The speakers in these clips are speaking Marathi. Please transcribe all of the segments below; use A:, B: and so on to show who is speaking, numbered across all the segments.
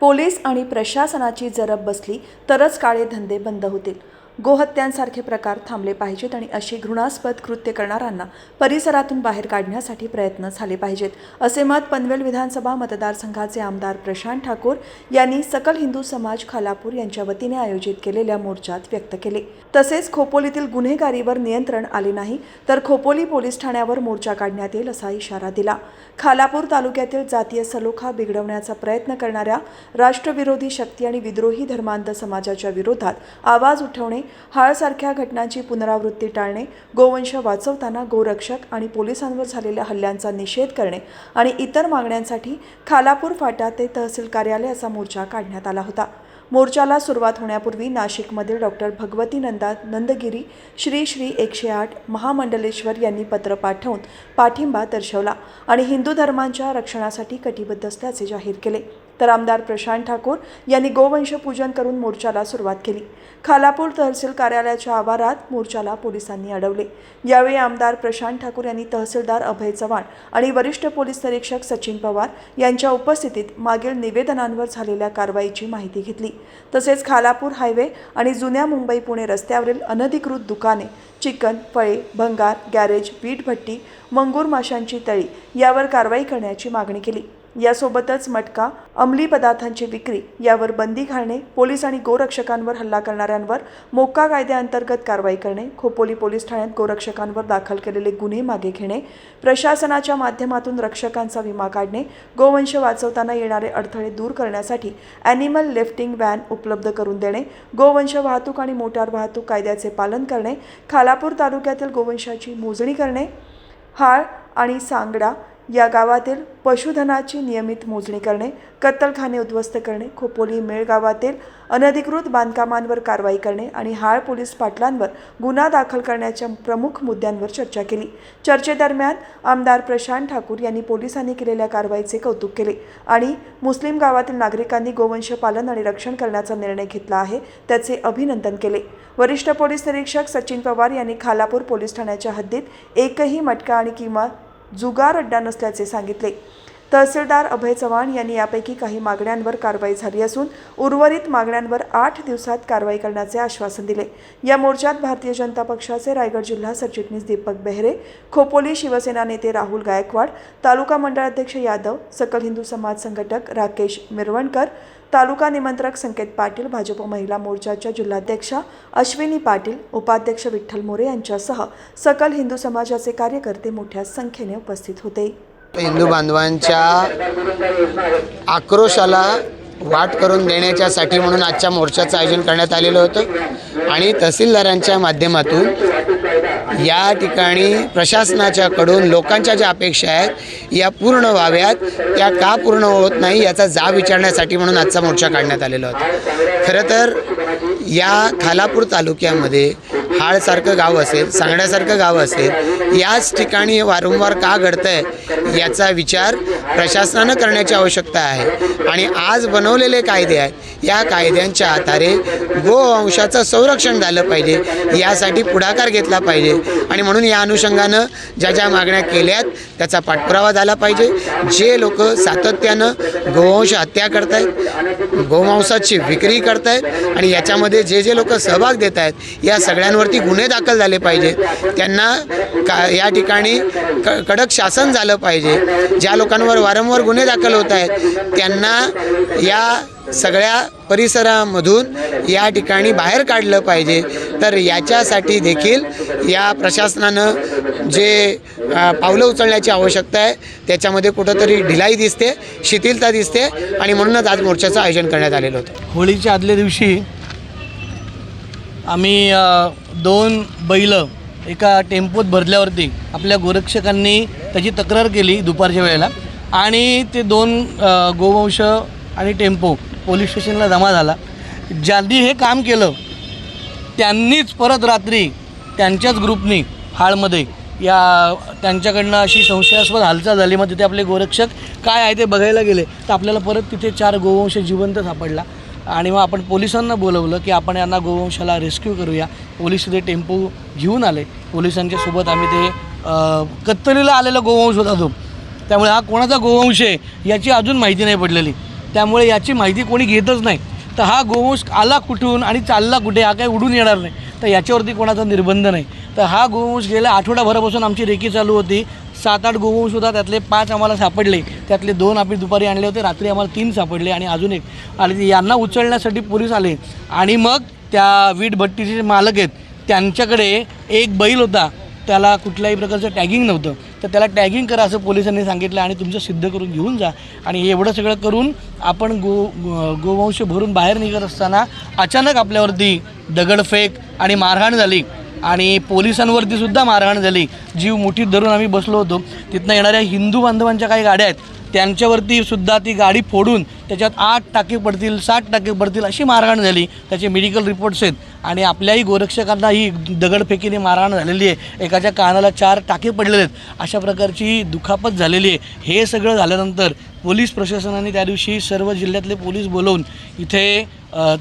A: पोलीस आणि प्रशासनाची जरब बसली तरच काळे धंदे बंद होतील गोहत्यांसारखे प्रकार थांबले पाहिजेत आणि अशी घृणास्पद कृत्य करणाऱ्यांना परिसरातून बाहेर काढण्यासाठी प्रयत्न झाले पाहिजेत असे मत पनवेल विधानसभा मतदारसंघाचे आमदार प्रशांत ठाकूर यांनी सकल हिंदू समाज खालापूर यांच्या वतीने आयोजित केलेल्या मोर्चात व्यक्त केले तसेच खोपोलीतील गुन्हेगारीवर नियंत्रण आले नाही तर खोपोली पोलीस ठाण्यावर मोर्चा काढण्यात येईल असा इशारा दिला खालापूर तालुक्यातील जातीय सलोखा बिघडवण्याचा प्रयत्न करणाऱ्या राष्ट्रविरोधी शक्ती आणि विद्रोही धर्मांध समाजाच्या विरोधात आवाज उठवणे हाळसारख्या घटनांची पुनरावृत्ती टाळणे गोवंश वाचवताना गोरक्षक आणि पोलिसांवर झालेल्या हल्ल्यांचा निषेध करणे आणि इतर मागण्यांसाठी खालापूर फाटा ते तहसील कार्यालय असा मोर्चा काढण्यात आला होता मोर्चाला सुरुवात होण्यापूर्वी नाशिकमधील डॉक्टर भगवती नंदा नंदगिरी श्री श्री एकशे आठ महामंडलेश्वर यांनी पत्र पाठवून पाठिंबा दर्शवला आणि हिंदू धर्मांच्या रक्षणासाठी कटिबद्ध असल्याचे जाहीर केले तर आमदार प्रशांत ठाकूर यांनी गोवंश पूजन करून मोर्चाला सुरुवात केली खालापूर तहसील कार्यालयाच्या आवारात मोर्चाला पोलिसांनी अडवले यावेळी आमदार प्रशांत ठाकूर यांनी तहसीलदार अभय चव्हाण आणि वरिष्ठ पोलीस निरीक्षक सचिन पवार यांच्या उपस्थितीत मागील निवेदनांवर झालेल्या कारवाईची माहिती घेतली तसेच खालापूर हायवे आणि जुन्या मुंबई पुणे रस्त्यावरील अनधिकृत दुकाने चिकन फळे भंगार गॅरेज बीटभट्टी मंगूर माशांची तळी यावर कारवाई करण्याची मागणी केली यासोबतच मटका अंमली पदार्थांची विक्री यावर बंदी घालणे पोलीस आणि गोरक्षकांवर हल्ला करणाऱ्यांवर मोक्का कायद्याअंतर्गत कारवाई करणे खोपोली पोलीस ठाण्यात गोरक्षकांवर दाखल केलेले गुन्हे मागे घेणे प्रशासनाच्या माध्यमातून रक्षकांचा विमा काढणे गोवंश वाचवताना येणारे अडथळे दूर करण्यासाठी ॲनिमल लिफ्टिंग व्हॅन उपलब्ध करून देणे गोवंश वाहतूक आणि मोटार वाहतूक कायद्याचे पालन करणे खालापूर तालुक्यातील गोवंशाची मोजणी करणे हाळ आणि सांगडा या गावातील पशुधनाची नियमित मोजणी करणे कत्तलखाने उद्ध्वस्त करणे खोपोली मेळ गावातील अनधिकृत बांधकामांवर कारवाई करणे आणि हाळ पोलीस पाटलांवर गुन्हा दाखल करण्याच्या प्रमुख मुद्द्यांवर चर्चा केली चर्चेदरम्यान आमदार प्रशांत ठाकूर यांनी पोलिसांनी केलेल्या कारवाईचे कौतुक केले आणि मुस्लिम गावातील नागरिकांनी गोवंश पालन आणि रक्षण करण्याचा निर्णय घेतला आहे त्याचे अभिनंदन केले वरिष्ठ पोलीस निरीक्षक सचिन पवार यांनी खालापूर पोलीस ठाण्याच्या हद्दीत एकही मटका आणि किंवा जुगार अड्डा नसल्याचे सांगितले तहसीलदार अभय चव्हाण यांनी यापैकी काही मागण्यांवर कारवाई झाली असून उर्वरित मागण्यांवर आठ दिवसात कारवाई करण्याचे आश्वासन दिले या मोर्चात भारतीय जनता पक्षाचे रायगड जिल्हा सरचिटणीस दीपक बेहरे खोपोली शिवसेना नेते राहुल गायकवाड तालुका मंडळाध्यक्ष यादव सकल हिंदू समाज संघटक राकेश मिरवणकर तालुका निमंत्रक संकेत पाटील भाजप महिला मोर्चाच्या जिल्हाध्यक्षा अश्विनी पाटील उपाध्यक्ष विठ्ठल मोरे यांच्यासह सकल हिंदू समाजाचे कार्यकर्ते मोठ्या संख्येने उपस्थित होते
B: हिंदू बांधवांच्या आक्रोशाला वाट करून देण्याच्यासाठी म्हणून आजच्या मोर्चाचं आयोजन करण्यात आलेलं होतं आणि तहसीलदारांच्या माध्यमातून या ठिकाणी प्रशासनाच्याकडून लोकांच्या ज्या अपेक्षा आहेत या पूर्ण व्हाव्यात त्या का पूर्ण होत नाही याचा जाब विचारण्यासाठी म्हणून आजचा मोर्चा काढण्यात आलेला होता खरं तर या खालापूर तालुक्यामध्ये हाळसारखं गाव असेल सांगण्यासारखं गाव असेल याच ठिकाणी वारंवार का घडतं आहे याचा विचार प्रशासनानं करण्याची आवश्यकता आहे आणि आज बनवलेले कायदे आहेत या कायद्यांच्या आधारे गोवंशाचं संरक्षण झालं पाहिजे यासाठी पुढाकार घेतला पाहिजे आणि म्हणून या अनुषंगानं ज्या ज्या मागण्या केल्यात त्याचा पाठपुरावा झाला पाहिजे जे लोक सातत्यानं गोवंश हत्या करत आहेत गोवंशाची विक्री करत आहेत आणि याच्यामध्ये जे जे लोक सहभाग देत आहेत या सगळ्यांवर त्यांच्यावरती गुन्हे दाखल झाले पाहिजे त्यांना का या ठिकाणी क कडक शासन झालं पाहिजे ज्या लोकांवर वारंवार गुन्हे दाखल होत आहेत त्यांना या सगळ्या परिसरामधून या ठिकाणी बाहेर काढलं पाहिजे तर याच्यासाठी देखील या प्रशासनानं जे पावलं उचलण्याची आवश्यकता आहे त्याच्यामध्ये कुठंतरी ढिलाई दिसते शिथिलता दिसते आणि म्हणूनच आज मोर्चाचं आयोजन करण्यात आलेलं होतं
C: होळीच्या आदल्या दिवशी आम्ही दोन बैल एका टेम्पोत भरल्यावरती आपल्या गोरक्षकांनी त्याची तक्रार केली दुपारच्या वेळेला आणि ते दोन गोवंश आणि टेम्पो पोलीस स्टेशनला जमा झाला ज्यांनी हे काम केलं त्यांनीच परत रात्री त्यांच्याच ग्रुपनी हाळमध्ये या त्यांच्याकडनं अशी संशयास्पद हालचाल झाली मग तिथे आपले गोरक्षक काय आहे ते बघायला गेले तर आपल्याला परत तिथे चार गोवंश जिवंत सापडला आणि मग आपण पोलिसांना बोलवलं की आपण यांना गोवंशाला रेस्क्यू करूया पोलिस ते टेम्पो घेऊन आले पोलिसांच्या सोबत आम्ही ते कत्तलीला आलेला गोवंश होता तो त्यामुळे हा कोणाचा गोवंश आहे याची अजून माहिती नाही पडलेली त्यामुळे याची माहिती कोणी घेतच नाही तर हा गोवंश आला कुठून आणि चालला कुठे हा काही उडून येणार नाही तर याच्यावरती कोणाचा निर्बंध नाही तर हा गोवंश गेल्या आठवडाभरापासून आमची रेकी चालू होती सात आठ गोवंश होता त्यातले पाच आम्हाला सापडले त्यातले दोन आम्ही दुपारी आणले होते रात्री आम्हाला तीन सापडले आणि अजून एक आणि यांना उचलण्यासाठी पोलीस आले आणि मग त्या वीट वीटभट्टीचे मालक आहेत त्यांच्याकडे एक बैल होता त्याला कुठल्याही प्रकारचं टॅगिंग नव्हतं तर त्याला टॅगिंग करा असं पोलिसांनी सांगितलं आणि तुमचं सिद्ध करून घेऊन जा आणि एवढं सगळं करून आपण गो गोवंश भरून बाहेर निघत असताना अचानक आपल्यावरती दगडफेक आणि मारहाण झाली आणि पोलिसांवरती सुद्धा मारहाण झाली जीव मुठीत धरून आम्ही बसलो होतो तिथनं येणाऱ्या हिंदू बांधवांच्या काही गाड्या आहेत त्यांच्यावरती सुद्धा ती गाडी फोडून त्याच्यात आठ टाके पडतील सात टाके पडतील अशी मारहाण झाली त्याचे मेडिकल रिपोर्ट्स आहेत आणि आपल्याही गोरक्षकांना ही दगडफेकीने मारहाण झालेली आहे एकाच्या कानाला चार टाके पडलेले आहेत अशा प्रकारची ही दुखापत झालेली आहे हे सगळं झाल्यानंतर पोलीस प्रशासनाने त्या दिवशी सर्व जिल्ह्यातले पोलीस बोलवून इथे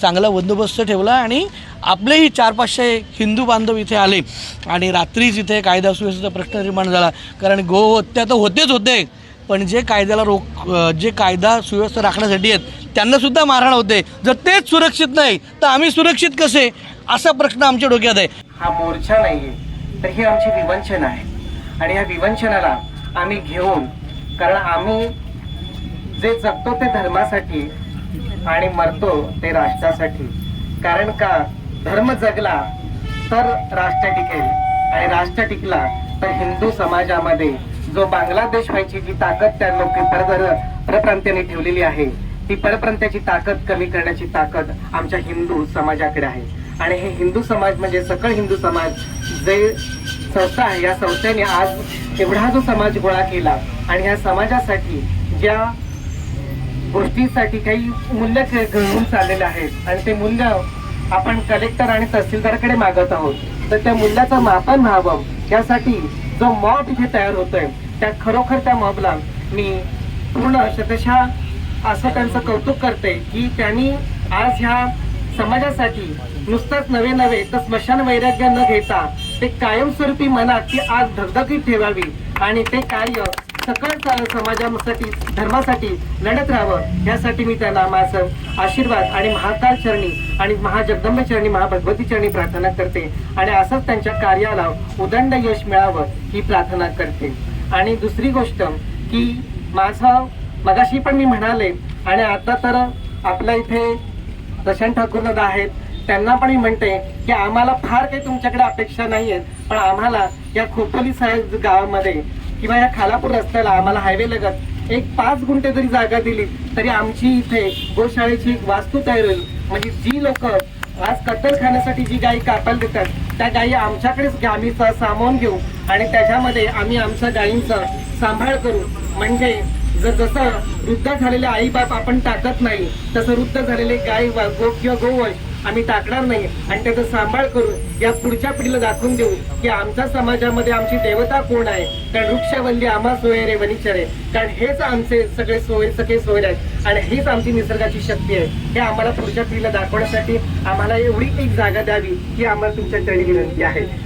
C: चांगला बंदोबस्त ठेवला आणि आपलेही चार पाचशे हिंदू बांधव इथे आले आणि रात्रीच इथे कायदा सुव्यवस्थेचा प्रश्न निर्माण झाला कारण गोहत्या तर होतेच होते पण जे कायद्याला रोख जे कायदा सुव्यवस्था राखण्यासाठी आहेत त्यांनासुद्धा मारहाण होते जर तेच सुरक्षित नाही तर आम्ही सुरक्षित कसे असा प्रश्न आमच्या डोक्यात आहे
D: हा मोर्चा नाही आहे तर ही आमची विवंचन आहे आणि या विवंचनाला आम्ही घेऊन कारण आम्ही जे जगतो ते धर्मासाठी आणि मरतो ते राष्ट्रासाठी कारण का धर्म जगला तर राष्ट्र टिकेल आणि राष्ट्र टिकला तर हिंदू समाजामध्ये जो बांगलादेश व्हायची जी ताकद त्या लोक परप्रांत्याने ठेवलेली आहे ती परप्रांत्याची ताकद कमी करण्याची ताकद आमच्या हिंदू समाजाकडे आहे आणि हे हिंदू समाज म्हणजे सकळ हिंदू समाज जे संस्था आहे या संस्थेने आज एवढा जो समाज गोळा केला आणि या समाजासाठी ज्या गोष्टीसाठी काही मूल्य घडून चाललेले आहेत आणि ते मूल्य आपण कलेक्टर आणि तहसीलदारकडे मागत आहोत तर त्या मूल्याचं मापन व्हावं यासाठी जो मॉट इथे तयार होतोय त्या खरोखर त्या मॉबला मी पूर्ण शतशा असं त्यांचं कौतुक करते की त्यांनी आज ह्या समाजासाठी नुसतंच नवे नवे तर स्मशान वैराग्य न घेता ते कायमस्वरूपी मनात ती आज धगधगीत ठेवावी आणि ते कार्य सकळ समाजासाठी धर्मासाठी लढत राहावं यासाठी मी त्यांना माझं आशीर्वाद आणि महाकाल चरणी आणि महाजगदंब चरणी महाभगवती चरणी प्रार्थना करते आणि असंच त्यांच्या कार्याला उदंड यश मिळावं ही प्रार्थना करते आणि दुसरी गोष्ट की माझं मगाशी पण मी म्हणाले आणि आता तर आपल्या इथे दशन ठाकूर दादा आहेत त्यांना पण मी म्हणते की आम्हाला फार काही तुमच्याकडे अपेक्षा नाही आहेत पण आम्हाला या खोपोली साहेब गावामध्ये किंवा या खालापूर रस्त्याला आम्हाला हायवे लगत एक पाच गुंठे जरी जागा दिली तरी आमची इथे गोशाळेची वास्तू तयार होईल म्हणजे जी लोक आज कत्तल खाण्यासाठी जी गायी कापायला देतात त्या गायी आमच्याकडेच आम्ही सामावून घेऊ आणि त्याच्यामध्ये आम्ही आमच्या गायींचा सांभाळ करू म्हणजे जर जसं वृद्ध झालेले आईबाप आपण टाकत नाही तसं वृद्ध झालेले गाय गो किंवा गोवंश आम्ही टाकणार नाही आणि त्याचा सांभाळ करून या पुढच्या पिढीला दाखवून देऊ की आमच्या समाजामध्ये आमची देवता कोण आहे कारण वृक्षवल्ली आम्हा सोयरे वनिचर आहे कारण हेच आमचे सगळे सोय सगळे सोयरे आहेत आणि हीच आमची निसर्गाची शक्ती आहे हे आम्हाला पुढच्या पिढीला दाखवण्यासाठी आम्हाला एवढी एक जागा द्यावी ही आम्हाला तुमच्या चरणी विनंती आहे